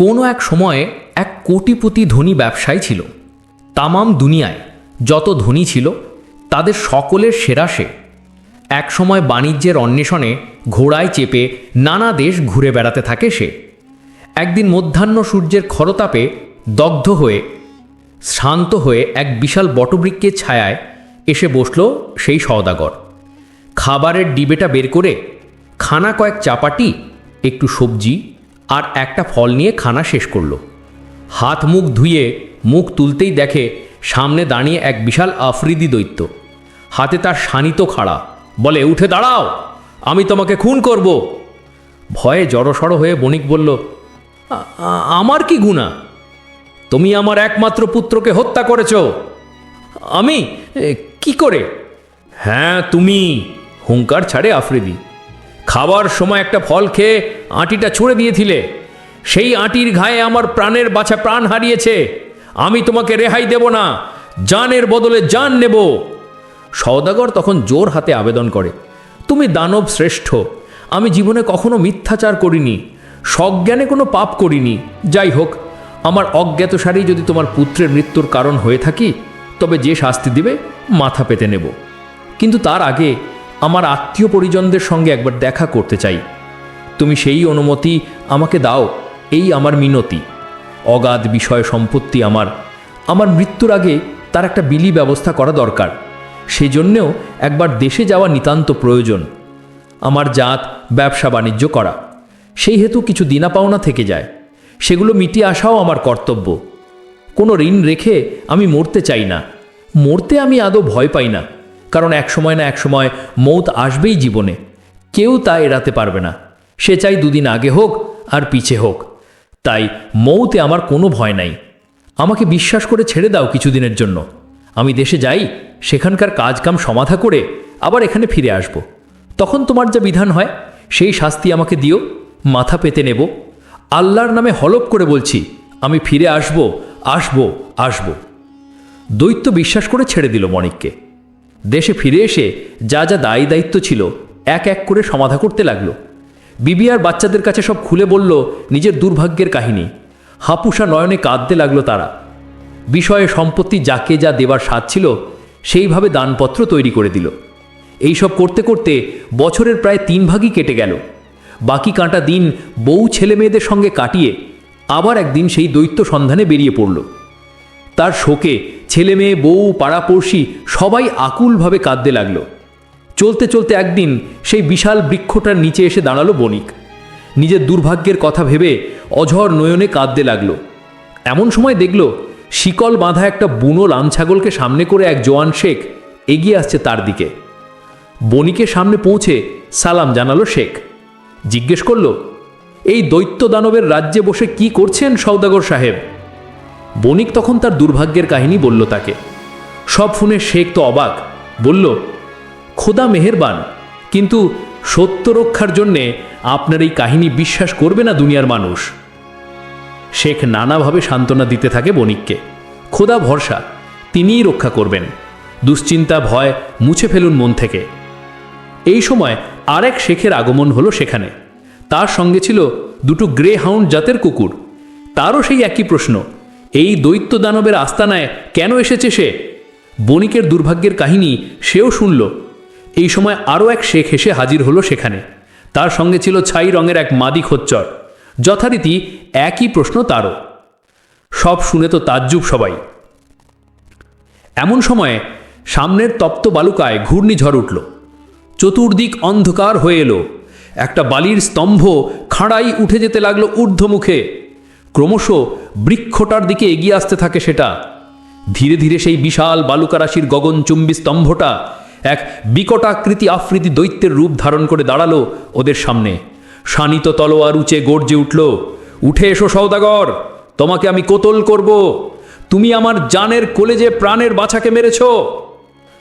কোনো এক সময়ে এক কোটিপতি ধনী ব্যবসায়ী ছিল। তামাম দুনিয়ায় যত ধনী ছিল, তাদের সকলের সেরা সে। এক সময় বাণিজ্যের অন্বেষণে ঘোড়ায় চেপে নানা দেশ ঘুরে বেড়াতে থাকে সে। একদিন মধ্যাহ্ন সূর্যের খরতাপে দগ্ধ হয়ে শান্ত হয়ে এক বিশাল বটবৃক্ষের ছায়ায় এসে বসল সেই সওদাগর। খাবারের ডিবেটা বের করে খানা কয়েক চাপাটি, একটু সবজি আর একটা ফল নিয়ে খানা শেষ করল। হাত মুখ ধুয়ে মুখ তুলতেই দেখে সামনে দাঁড়িয়ে এক বিশাল আফ্রিদি দৈত্য। হাতে তার শানিত খাড়া, বলে, উঠে দাঁড়াও, আমি তোমাকে খুন করব। ভয়ে জড়সড় হয়ে বণিক বলল, "আ- আ- আমার কি গুণা? তুমি আমার একমাত্র পুত্রকে হত্যা করেছ। আমি কি করে? হ্যাঁ তুমি, হুঙ্কার ছাড়ে আফ্রিদি। খাবার সময় একটা ফল খেয়ে আঁটিটা ছুঁড়ে দিয়েছিলে। সেই আঁটির ঘায়ে আমার প্রাণের বাছা প্রাণ হারিয়েছে। আমি তোমাকে রেহাই দেব না, জানের বদলে জান নেব। সওদাগর তখন জোর হাতে আবেদন করে, তুমি দানব শ্রেষ্ঠ, আমি জীবনে কখনো মিথ্যাচার করিনি, সজ্ঞানে কোনো পাপ করিনি। যাই হোক, আমার অজ্ঞাতসারেই যদি তোমার পুত্রের মৃত্যুর কারণ হয়ে থাকি, তবে যে শাস্তি দিবে, মাথা পেতে নেব। কিন্তু তার আগে আমার আত্মীয় পরিজনদের সঙ্গে একবার দেখা করতে চাই। তুমি সেই অনুমতি আমাকে দাও, এই আমার মিনতি। অগাধ বিষয় সম্পত্তি আমার। আমার মৃত্যুর আগে তার একটা বিলি ব্যবস্থা করা দরকার। সেজন্যেও একবার দেশে যাওয়া নিতান্ত প্রয়োজন। আমার জাত, ব্যবসা, বাণিজ্য করা। সেই হেতু কিছু দিনা পাওনা থেকে যায়। সেগুলো মিটিয়ে আসাও আমার কর্তব্য। কোনো ঋণ রেখে আমি মরতে চাই না। মরতে আমি আদৌ ভয় পাই না। কারণ এক সময় না এক সময় মৌত আসবেই জীবনে। কেউ তা এড়াতে পারবে না। সে চাই দুদিন আগে হোক আর পিছে হোক। তাই মৌতে আমার কোনো ভয় নাই। আমাকে বিশ্বাস করে ছেড়ে দাও কিছুদিনের জন্য। আমি দেশে যাই, সেখানকার কাজকাম সমাধা করে আবার এখানে ফিরে আসব। তখন তোমার যা বিধান হয়, সেই শাস্তি আমাকে দিও, মাথা পেতে নেব। আল্লাহর নামে হলপ করে বলছি, আমি ফিরে আসব আসব আসব। দৈত্য বিশ্বাস করে ছেড়ে দিল মণিককে। দেশে ফিরে এসে যা যা দায়ী দায়িত্ব ছিল, এক এক করে সমাধা করতে লাগল। বিবি আর বাচ্চাদের কাছে সব খুলে বলল নিজের দুর্ভাগ্যের কাহিনী। হাপুসা নয়নে কাঁদতে লাগল তারা। বিষয়ে সম্পত্তি যাকে যা দেবার স্বাদ ছিল, সেইভাবে দানপত্র তৈরি করে দিল। এইসব করতে করতে বছরের প্রায় তিন ভাগই কেটে গেল। বাকি কাঁটা দিন বউ ছেলে মেয়েদের সঙ্গে কাটিয়ে আবার একদিন সেই দৈত্য সন্ধানে বেরিয়ে পড়ল। তার শোকে ছেলে মেয়ে, বউ, পাড়াপড়শি সবাই আকুলভাবে কাঁদতে লাগল। চলতে চলতে একদিন সেই বিশাল বৃক্ষটার নিচে এসে দাঁড়াল বণিক। নিজের দুর্ভাগ্যের কথা ভেবে অঝর নয়নে কাঁদতে লাগল। এমন সময় দেখল, শিকল বাঁধা একটা বুনো লাম ছাগলকে সামনে করে এক জোয়ান শেখ এগিয়ে আসছে তার দিকে। বণিকের সামনে পৌঁছে সালাম জানালো শেখ। জিজ্ঞেস করল, এই দৈত্য দানবের রাজ্যে বসে কি করছেন সৌদাগর সাহেব? বণিক তখন তার দুর্ভাগ্যের কাহিনী বলল তাকে। সব শুনে শেখ তো অবাক, বলল, খোদা মেহেরবান, কিন্তু সত্য রক্ষার জন্যে আপনার এই কাহিনী বিশ্বাস করবে না দুনিয়ার মানুষ? শেখ নানাভাবে সান্ত্বনা দিতে থাকে বণিককে। খোদা ভরসা, তিনিই রক্ষা করবেন। দুশ্চিন্তা, ভয় মুছে ফেলুন মন থেকে। এই সময় আরেক শেখের আগমন হলো সেখানে। তার সঙ্গে ছিল দুটো গ্রে হাউন্ড জাতের কুকুর। তারও সেই একই প্রশ্ন এই দৈত্য দানবের আস্তানায় কেন এসেছে সে? বণিকের দুর্ভাগ্যের কাহিনী সেও শুনল। এই সময় আরও এক শেখ এসে হাজির হলো সেখানে। তার সঙ্গে ছিল ছাই রঙের এক মাদি খচ্চর। যথারীতি একই প্রশ্ন তারও। সব শুনে তো তাজ্জুব সবাই। এমন সময়ে সামনের তপ্ত বালুকায় ঘূর্ণিঝড় উঠল। চতুর্দিক অন্ধকার হয়ে এলো। একটা বালির স্তম্ভ খাঁড়াই উঠে যেতে লাগল ঊর্ধ্বমুখে। ক্রমশ বৃক্ষটার দিকে এগিয়ে আসতে থাকে সেটা। ধীরে ধীরে সেই বিশাল বালুকারাশির গগনচুম্বী স্তম্ভটা এক বিকটাকৃতি আফ্রিদি দৈত্যের রূপ ধারণ করে দাঁড়াল ওদের সামনে। শানিত তলোয়ার উঁচে গর্জে উঠল, উঠে এসো সৌদাগর তোমাকে আমি কোতল করব। তুমি আমার জানের কলেজে প্রাণের বাছাকে মেরেছ।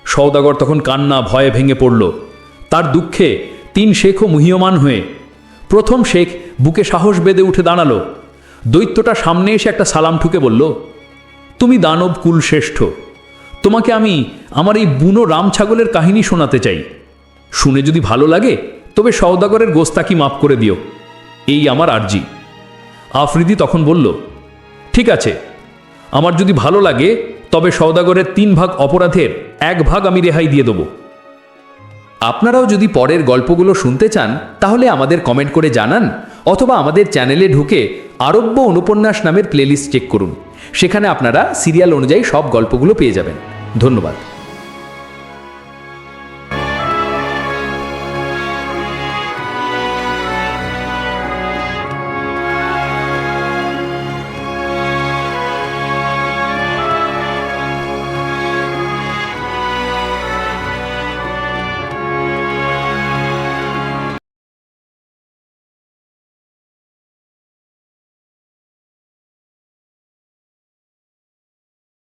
সৌদাগর তখন কান্না, ভয়ে ভেঙে পড়ল। তার দুঃখে তিন শেখও মুহ্যমান হয়ে প্রথম শেখ বুকে সাহস বেঁধে উঠে দাঁড়াল। দৈত্যটা সামনে এসে একটা সালাম ঠুকে বলল, তুমি দানব কুল শ্রেষ্ঠ তোমাকে আমি আমার এই বুনো রাম ছাগলের কাহিনী শোনাতে চাই। শুনে যদি ভালো লাগে, তবে সওদাগরের গোস্তাকি মাফ করে দিও। এই আমার আর্জি। আফ্রিদি তখন বলল, ঠিক আছে। আমার যদি ভালো লাগে, তবে সওদাগরের তিন ভাগ অপরাধের এক ভাগ আমি রেহাই দিয়ে দেবো। আপনারাও যদি পরের গল্পগুলো শুনতে চান, তাহলে আমাদের কমেন্ট করে জানান। অথবা আমাদের চ্যানেলে ঢুকে আরব্য অনুপন্যাস নামের প্লেলিস্ট চেক করুন। সেখানে আপনারা সিরিয়াল অনুযায়ী সব গল্পগুলো পেয়ে যাবেন। ধন্যবাদ।